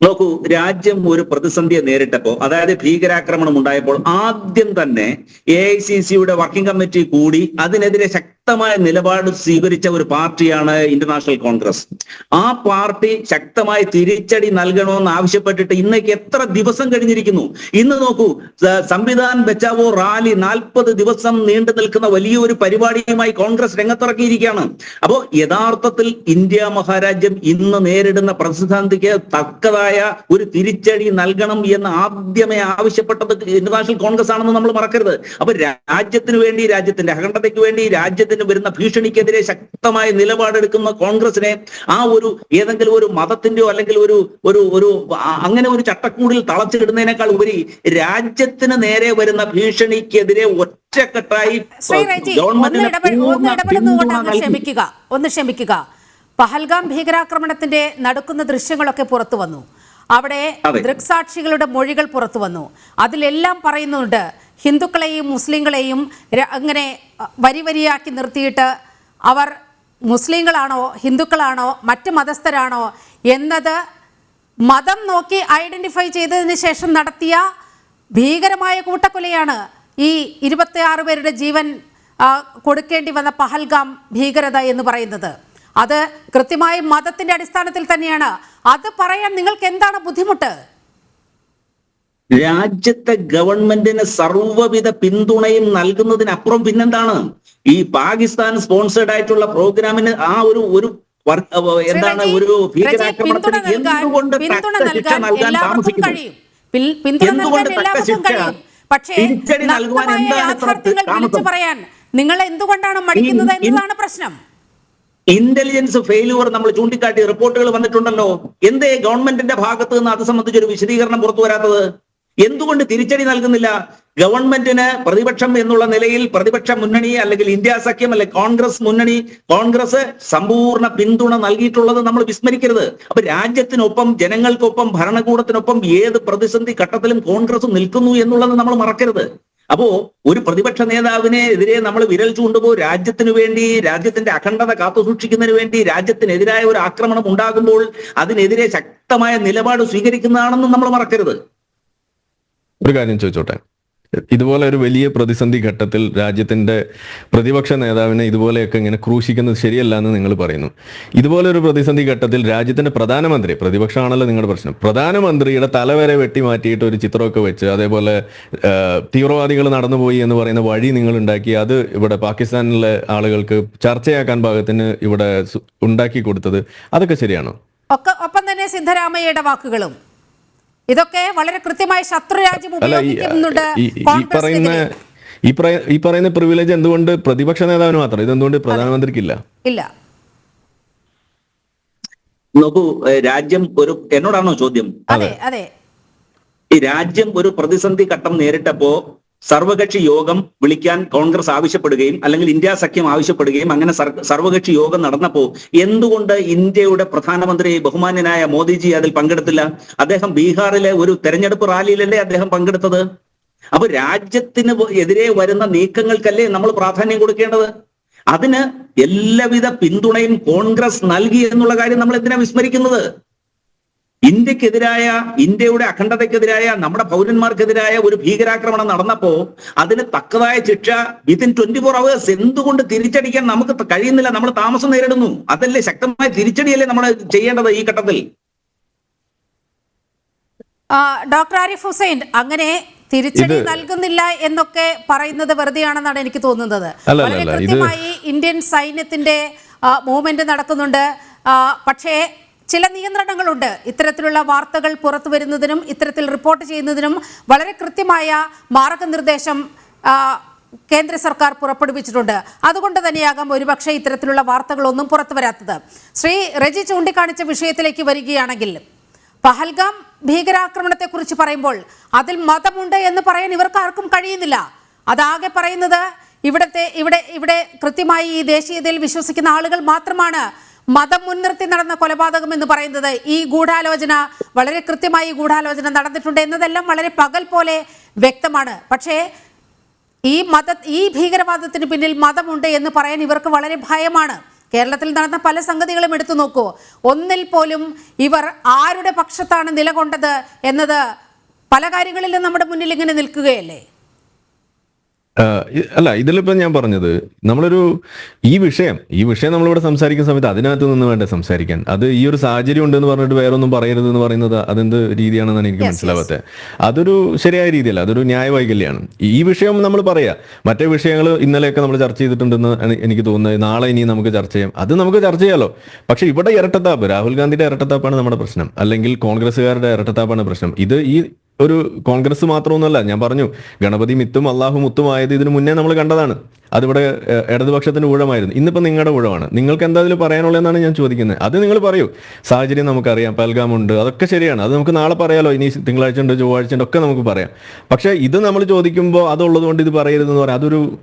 നോക്കൂ രാജ്യം ഒരു പ്രതിസന്ധിയെ നേരിട്ടപ്പോൾ അതായത് ഭീകരാക്രമണം ഉണ്ടായപ്പോൾ ആദ്യം തന്നെ എ ഐ സി സിയുടെ വർക്കിംഗ് കമ്മിറ്റി കൂടി അതിനെതിരെ ശക്തമായ നിലപാട് സ്വീകരിച്ച ഒരു പാർട്ടിയാണ് ഇന്റർനാഷണൽ കോൺഗ്രസ് ആ പാർട്ടി ശക്തമായി തിരിച്ചടി നൽകണമെന്ന് ആവശ്യപ്പെട്ടിട്ട് ഇന്നേക്ക് എത്ര ദിവസം കഴിഞ്ഞിരിക്കുന്നു? ഇന്ന് നോക്കൂ സംവിധാൻ ബച്ചാവോ റാലി നാൽപ്പത് ദിവസം നീണ്ടു നിൽക്കുന്ന വലിയൊരു പരിപാടിയുമായി കോൺഗ്രസ് രംഗത്തിറക്കിയിരിക്കുകയാണ് അപ്പോ യഥാർത്ഥത്തിൽ ഇന്ത്യ മഹാരാജ്യം ഇന്ന് നേരിടുന്ന പ്രതിസന്ധിക്ക് തക്കതായ ഒരു തിരിച്ചടി നൽകണം എന്ന് ആദ്യമേ ആവശ്യപ്പെട്ടത് ഇന്റർനാഷണൽ കോൺഗ്രസ് ആണെന്ന് നമ്മൾ മറക്കരുത്. അപ്പൊ രാജ്യത്തിന് വേണ്ടി രാജ്യത്തിന്റെ അഖണ്ഡതയ്ക്ക് വേണ്ടി രാജ്യത്തിന് വരുന്ന ഭീഷണിക്കെതിരെ ശക്തമായ നിലപാടെടുക്കുന്ന കോൺഗ്രസിനെ ആ ഒരു ഏതെങ്കിലും ഒരു മതത്തിന്റെയോ അല്ലെങ്കിൽ ഒരു ഒരു ഒരു അങ്ങനെ ഒരു ചട്ടക്കൂടിൽ തളച്ചിടുന്നതിനേക്കാൾ ഉപരി രാജ്യത്തിന് നേരെ വരുന്ന ഭീഷണിക്കെതിരെ ഒറ്റക്കെട്ടായി ഗവൺമെന്റിന്. ക്ഷമിക്കുക. ഒന്ന് ക്ഷമിക്കുക. പഹൽഗാം ഭീകരാക്രമണത്തിന്റെ നടക്കുന്ന ദൃശ്യങ്ങളൊക്കെ പുറത്തു വന്നു. അവിടെ ദൃക്സാക്ഷികളുടെ മൊഴികൾ പുറത്തു വന്നു. അതിലെല്ലാം പറയുന്നുണ്ട് ഹിന്ദുക്കളെയും മുസ്ലിങ്ങളെയും അങ്ങനെ വരിവരിയാക്കി വരി വരിയാക്കി നിർത്തിയിട്ട് അവർ മുസ്ലിങ്ങളാണോ ഹിന്ദുക്കളാണോ മറ്റ് മതസ്ഥരാണോ എന്നത് മതം നോക്കി ഐഡന്റിഫൈ ചെയ്തതിന് ശേഷം നടത്തിയ ഭീകരമായ കൂട്ടക്കൊലയാണ് ഈ ഇരുപത്തിയാറ് പേരുടെ ജീവൻ കൊടുക്കേണ്ടി വന്ന പഹൽഗാം ഭീകരത എന്ന് പറയുന്നത്. അത് കൃത്യമായും മതത്തിന്റെ അടിസ്ഥാനത്തിൽ തന്നെയാണ്. അത് പറയാൻ നിങ്ങൾക്ക് എന്താണ് ബുദ്ധിമുട്ട്? രാജ്യത്തെ ഗവൺമെന്റിന് സർവവിധ പിന്തുണയും നൽകുന്നതിനപ്പുറം പിന്നെന്താണ്? ഈ പാകിസ്ഥാൻ സ്പോൺസേഡ് ആയിട്ടുള്ള പ്രോഗ്രാമിന് ആ ഒരു ഒരു എന്താണ് ഒരു ഭീകരാക്രമണത്തിന് എന്തുകൊണ്ട് ശിക്ഷ നൽകാൻ നൽകാൻ എല്ലാവർക്കും താമസിക്കുന്നു? കഴിയും. പിൽ- പിന്തുണ നൽകാൻ എന്തുകൊണ്ട് തക്ക ശിക്ഷ? പക്ഷേ തിരിച്ചടി നൽകുവാൻ എന്താണ് ഇത്ര താമസം? നിങ്ങൾ എന്തുകൊണ്ടാണ് മടിക്കുന്നത് എന്നതാണ് പ്രശ്നം. ഇന്റലിജൻസ് ഫെയിലുവർ നമ്മൾ ചൂണ്ടിക്കാട്ടി റിപ്പോർട്ടുകൾ വന്നിട്ടുണ്ടല്ലോ. എന്തേ ഗവൺമെന്റിന്റെ ഭാഗത്ത് നിന്ന് അത് സംബന്ധിച്ചൊരു വിശദീകരണം പുറത്തു വരാത്തത്? എന്തുകൊണ്ട് തിരിച്ചടി നൽകുന്നില്ല? ഗവൺമെന്റിന് പ്രതിപക്ഷം എന്നുള്ള നിലയിൽ പ്രതിപക്ഷ മുന്നണി അല്ലെങ്കിൽ ഇന്ത്യ സഖ്യം അല്ലെങ്കിൽ കോൺഗ്രസ് മുന്നണി കോൺഗ്രസ് സമ്പൂർണ പിന്തുണ നൽകിയിട്ടുള്ളത് നമ്മൾ വിസ്മരിക്കരുത്. അപ്പൊ രാജ്യത്തിനൊപ്പം ജനങ്ങൾക്കൊപ്പം ഭരണകൂടത്തിനൊപ്പം ഏത് പ്രതിസന്ധി ഘട്ടത്തിലും കോൺഗ്രസ് നിൽക്കുന്നു എന്നുള്ളത് നമ്മൾ മറക്കരുത്. അപ്പോ ഒരു പ്രതിപക്ഷ നേതാവിനെ എതിരെ നമ്മൾ വിരൽ ചൂണ്ടുമ്പോൾ രാജ്യത്തിന് വേണ്ടി രാജ്യത്തിന്റെ അഖണ്ഡത കാത്തുസൂക്ഷിക്കുന്നതിന് വേണ്ടി രാജ്യത്തിനെതിരായ ഒരു ആക്രമണം ഉണ്ടാകുമ്പോൾ അതിനെതിരെ ശക്തമായ നിലപാട് സ്വീകരിക്കുന്നതാണെന്നും നമ്മൾ മറക്കരുത്. ഒരു കാര്യം ചോദിച്ചോട്ടെ? ഇതുപോലെ ഒരു വലിയ പ്രതിസന്ധി ഘട്ടത്തിൽ രാജ്യത്തിന്റെ പ്രതിപക്ഷ നേതാവിനെ ഇതുപോലെയൊക്കെ ഇങ്ങനെ ക്രൂശിക്കുന്നത് ശരിയല്ല എന്ന് നിങ്ങൾ പറയുന്നു. ഇതുപോലെ ഒരു പ്രതിസന്ധി ഘട്ടത്തിൽ രാജ്യത്തിന്റെ പ്രധാനമന്ത്രി പ്രതിപക്ഷമാണല്ലോ നിങ്ങളുടെ പ്രശ്നം. പ്രധാനമന്ത്രിയുടെ തലവരെ വെട്ടി മാറ്റിയിട്ട് ഒരു ചിത്രമൊക്കെ വെച്ച് അതേപോലെ തീവ്രവാദികൾ നടന്നുപോയി എന്ന് പറയുന്ന വഴി നിങ്ങൾ ഉണ്ടാക്കി അത് ഇവിടെ പാകിസ്ഥാനിലെ ആളുകൾക്ക് ചർച്ചയാക്കാൻ പാകത്തിന് ഇവിടെ ഉണ്ടാക്കി കൊടുത്തത് അതൊക്കെ ശരിയാണോ? ഒപ്പം തന്നെ സിദ്ധരാമയ്യയുടെ വാക്കുകളും. ഇതൊക്കെ വളരെ കൃത്യമായി ശത്രുരാജ്യം രാജ്യം ഈ ഉപയോഗിക്കുന്നുണ്ട്. ഈ- പറയുന്ന ഈ പറയുന്ന പ്രിവിലേജ് എന്തുകൊണ്ട് പ്രതിപക്ഷ നേതാവിന് മാത്രം? ഇത് എന്തുകൊണ്ട് പ്രധാനമന്ത്രിക്കില്ല? ഇല്ല. നോക്കൂ രാജ്യം ഒരു എന്നോടാണോ ചോദ്യം? അതെ അതെ. ഈ രാജ്യം ഒരു പ്രതിസന്ധി ഘട്ടം നേരിട്ടപ്പോ സർവകക്ഷി യോഗം വിളിക്കാൻ കോൺഗ്രസ് ആവശ്യപ്പെടുകയും അല്ലെങ്കിൽ ഇന്ത്യ സഖ്യം ആവശ്യപ്പെടുകയും അങ്ങനെ സർ- സർവകക്ഷി യോഗം നടന്നപ്പോ എന്തുകൊണ്ട് ഇന്ത്യയുടെ പ്രധാനമന്ത്രി ബഹുമാന്യനായ മോദിജി അതിൽ പങ്കെടുത്തില്ല? അദ്ദേഹം ബീഹാറിലെ ഒരു തെരഞ്ഞെടുപ്പ് റാലിയിലല്ലേ അദ്ദേഹം പങ്കെടുത്തത്? അപ്പൊ രാജ്യത്തിന് എതിരെ വരുന്ന നീക്കങ്ങൾക്കല്ലേ നമ്മൾ പ്രാധാന്യം കൊടുക്കേണ്ടത്? അതിന് എല്ലാവിധ പിന്തുണയും കോൺഗ്രസ് നൽകി എന്നുള്ള കാര്യം നമ്മൾ എന്തിനാ വിസ്മരിക്കുന്നത്? ഇന്ത്യക്കെതിരായ ഇന്ത്യയുടെ അഖണ്ഡതയ്ക്കെതിരായ നമ്മുടെ പൗരന്മാർക്കെതിരായ ഒരു ഭീകരാക്രമണം നടന്നപ്പോ അതിന് തക്കതായ ശിക്ഷ വിത്തിൻ ട്വന്റി ഫോർ അവേഴ്സ് എന്തുകൊണ്ട് തിരിച്ചടിക്കാൻ നമുക്ക് കഴിയുന്നില്ല? നമ്മൾ താമസം നേരിടുന്നു. അതല്ലേ ശക്തമായ തിരിച്ചടിയല്ലേ നമ്മൾ ചെയ്യേണ്ടത് ഈ ഘട്ടത്തിൽ? ഡോക്ടർ ആരിഫ് ഹുസൈൻ അങ്ങനെ തിരിച്ചടി നൽകുന്നില്ല എന്നൊക്കെ പറയുന്നത് വെറുതെയാണെന്നാണ് എനിക്ക് തോന്നുന്നത്. അല്ല, വളരെ ഇത് കൃത്യമായി ഇന്ത്യൻ സൈന്യത്തിന്റെ മൂവ്മെന്റ് നടക്കുന്നുണ്ട്. പക്ഷേ ചില നിയന്ത്രണങ്ങളുണ്ട്. ഇത്തരത്തിലുള്ള വാർത്തകൾ പുറത്തു വരുന്നതിനും ഇത്തരത്തിൽ റിപ്പോർട്ട് ചെയ്യുന്നതിനും വളരെ കൃത്യമായ മാർഗനിർദ്ദേശം കേന്ദ്ര സർക്കാർ പുറപ്പെടുവിച്ചിട്ടുണ്ട്. അതുകൊണ്ട് തന്നെയാകാം ഒരുപക്ഷെ ഇത്തരത്തിലുള്ള വാർത്തകളൊന്നും പുറത്തു വരാത്തത്. ശ്രീ റെജി ചൂണ്ടിക്കാണിച്ച വിഷയത്തിലേക്ക് വരികയാണെങ്കിൽ പഹൽഗാം ഭീകരാക്രമണത്തെക്കുറിച്ച് പറയുമ്പോൾ അതിൽ മതമുണ്ട് എന്ന് പറയാൻ ഇവർക്ക് ആർക്കും കഴിയുന്നില്ല. അതാകെ പറയുന്നത് ഇവിടത്തെ ഇവിടെ ഇവിടെ കൃത്യമായി ഈ ദേശീയതയിൽ വിശ്വസിക്കുന്ന ആളുകൾ മാത്രമാണ്. മതം മുൻനിർത്തി നടന്ന കൊലപാതകം എന്ന് പറയുന്നത് ഈ ഗൂഢാലോചന വളരെ കൃത്യമായി ഗൂഢാലോചന നടന്നിട്ടുണ്ട് എന്നതെല്ലാം വളരെ പകൽ പോലെ വ്യക്തമാണ്. പക്ഷേ ഈ മത ഈ ഭീകരവാദത്തിന് പിന്നിൽ മതമുണ്ട് എന്ന് പറയാൻ ഇവർക്ക് വളരെ ഭയമാണ്. കേരളത്തിൽ നടന്ന പല സംഗതികളും എടുത്തു നോക്കൂ. ഒന്നിൽ പോലും ഇവർ ആരുടെ പക്ഷത്താണ് നിലകൊണ്ടത് എന്നത് പല കാര്യങ്ങളിലും നമ്മുടെ മുന്നിൽ ഇങ്ങനെ നിൽക്കുകയല്ലേ? അല്ല ഇതിലിപ്പോ ഞാൻ പറഞ്ഞത് നമ്മളൊരു ഈ വിഷയം ഈ വിഷയം നമ്മളിവിടെ സംസാരിക്കുന്ന സമയത്ത് അതിനകത്ത് നിന്ന് വേണ്ട സംസാരിക്കാൻ. അത് ഈ ഒരു സാഹചര്യം ഉണ്ടെന്ന് പറഞ്ഞിട്ട് വേറെ ഒന്നും പറയരുത് എന്ന് പറയുന്നത് അതെന്ത് രീതിയാണെന്നാണ് എനിക്ക് മനസ്സിലാവാത്തത് അതൊരു ശരിയായ രീതിയല്ല അതൊരു ന്യായവൈകല്യമാണ് ഈ വിഷയം നമ്മൾ പറയാ മറ്റേ വിഷയങ്ങൾ ഇന്നലെയൊക്കെ നമ്മൾ ചർച്ച ചെയ്തിട്ടുണ്ടെന്ന് എനി- എനിക്ക് തോന്നുന്നത് നാളെ ഇനി നമുക്ക് ചർച്ച ചെയ്യാം. അത് നമുക്ക് ചർച്ച ചെയ്യാലോ. പക്ഷെ ഇവിടെ ഇരട്ടത്താപ്പ് രാഹുൽ ഗാന്ധിയുടെ ഇരട്ടത്താപ്പാണ് നമ്മുടെ പ്രശ്നം. അല്ലെങ്കിൽ കോൺഗ്രസ്സുകാരുടെ ഇരട്ടത്താപ്പാണ് പ്രശ്നം. ഇത് ഈ ഒരു കോൺഗ്രസ് മാത്രമൊന്നുമല്ല. ഞാൻ പറഞ്ഞു ഗണപതി മിത്തും അള്ളാഹു മുത്തുമായത് ഇതിനു മുന്നേ നമ്മൾ കണ്ടതാണ്. അതിവിടെ ഇടതുപക്ഷത്തിന്റെ ഊഴമായിരുന്നു. ഇന്നിപ്പോ നിങ്ങളുടെ ഊഴമാണ്. നിങ്ങൾക്ക് എന്താ അതിൽ പറയാനുള്ളതെന്നാണ് ഞാൻ ചോദിക്കുന്നത്. അത് നിങ്ങൾ പറയൂ. സാഹചര്യം നമുക്കറിയാം. പൽഗാമുണ്ട്. അതൊക്കെ ശരിയാണ്. അത് നമുക്ക് നാളെ പറയാലോ. ഇനി തിങ്കളാഴ്ച ഉണ്ട് ചൊവ്വാഴ്ച ഉണ്ട് ഒക്കെ നമുക്ക് പറയാം. പക്ഷേ ഇത് നമ്മൾ ചോദിക്കുമ്പോൾ അതുള്ളത് കൊണ്ട് ഇത് പറയരുതെന്ന് പറയാം. അതൊരു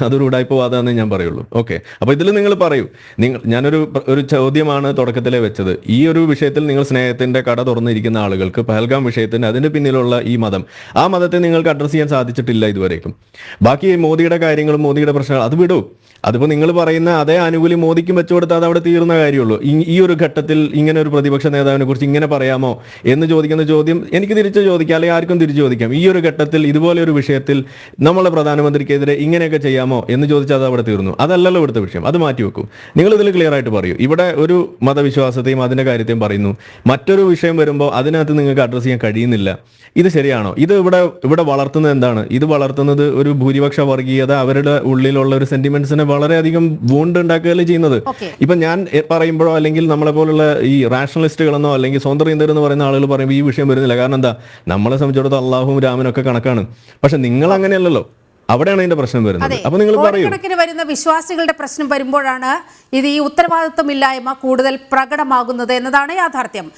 അതൊരു ഉടായ്പ വാദമെന്ന് ഞാൻ പറയുള്ളൂ. ഓക്കെ. അപ്പോൾ ഇതിൽ നിങ്ങൾ പറയൂ. നിങ്ങൾ ഞാനൊരു ഒരു ചോദ്യമാണ് തുടക്കത്തിലെ വെച്ചത്. ഈ ഒരു വിഷയത്തിൽ നിങ്ങൾ സ്നേഹത്തിന്റെ കട തുറന്നിരിക്കുന്ന ആളുകൾക്ക് പഹൽഗാം വിഷയത്തിന് അതിന് പിന്നിലുള്ള ഈ മതം ആ മതത്തെ നിങ്ങൾക്ക് അഡ്രസ് ചെയ്യാൻ സാധിച്ചിട്ടില്ല ഇതുവരേക്കും. ബാക്കി മോദിയുടെ കാര്യങ്ങളും പ്രശ്നങ്ങൾ അത് വിടൂ. അതിപ്പോ നിങ്ങൾ പറയുന്ന അതേ ആനുകൂല്യം മോദിക്കും വെച്ചു കൊടുത്താൽ അത് അവിടെ തീർന്ന കാര്യമുള്ളൂ. ഈ- ഈ ഒരു ഘട്ടത്തിൽ ഇങ്ങനെ ഒരു പ്രതിപക്ഷ നേതാവിനെ കുറിച്ച് ഇങ്ങനെ പറയാമോ എന്ന് ചോദിക്കുന്ന ചോദ്യം എനിക്ക് തിരിച്ചു ചോദിക്കാം അല്ലെങ്കിൽ ആർക്കും തിരിച്ചു ചോദിക്കാം. ഈ ഒരു ഘട്ടത്തിൽ ഇതുപോലെ ഒരു വിഷയത്തിൽ നമ്മളെ പ്രധാനമന്ത്രിക്കെതിരെ ഇങ്ങനെയൊക്കെ ചെയ്യാമോ എന്ന് ചോദിച്ചാൽ അത് അവിടെ തീർന്നു. അതല്ലല്ലോ ഇവിടുത്തെ വിഷയം. അത് മാറ്റി വെക്കൂ. നിങ്ങൾ ഇതിൽ ക്ലിയർ ആയിട്ട് പറയൂ. ഇവിടെ ഒരു മതവിശ്വാസത്തെയും അതിന്റെ കാര്യത്തെയും പറയുന്നു. മറ്റൊരു വിഷയം വരുമ്പോൾ അതിനകത്ത് നിങ്ങൾക്ക് അഡ്രസ് ചെയ്യാൻ കഴിയുന്നില്ല. ഇത് ശരിയാണോ? ഇത് ഇവിടെ ഇവിടെ വളർത്തുന്നത് എന്താണ്? ഇത് വളർത്തുന്നത് ഒരു ഭൂരിപക്ഷ വർഗീയത അവരുടെ ഉള്ളിലുള്ള ഒരു സെന്റിമെന്റ്സിനെ വളരെയധികം വൂണ്ട് ഉണ്ടാക്കുകയല്ലേ ചെയ്യുന്നത്. ഇപ്പൊ ഞാൻ പറയുമ്പോഴോ അല്ലെങ്കിൽ നമ്മളെ പോലുള്ള ഈ റാഷണലിസ്റ്റുകളെന്നോ അല്ലെങ്കിൽ സ്വന്തം എന്ന് പറയുന്ന ആളുകൾ പറയുമ്പോൾ ഈ വിഷയം വരുന്നില്ല. കാരണം എന്താ? നമ്മളെ സംബന്ധിച്ചിടത്തോളം അള്ളാഹുവും രാമനും ഒക്കെ കണക്കാണ്. പക്ഷെ നിങ്ങൾ അങ്ങനെയല്ലല്ലോ. അവിടെയാണ് അതിന്റെ പ്രശ്നം വരുന്നത്. അപ്പൊ നിങ്ങൾ പറയും. കോടിക്കണക്കിന് വരുന്ന വിശ്വാസികളുടെ പ്രശ്നം വരുമ്പോഴാണ് ഇത് ഈ ഉത്തരവാദിത്വമില്ലായ്മ കൂടുതൽ പ്രകടമാകുന്നത് എന്നതാണ് യാഥാർത്ഥ്യം.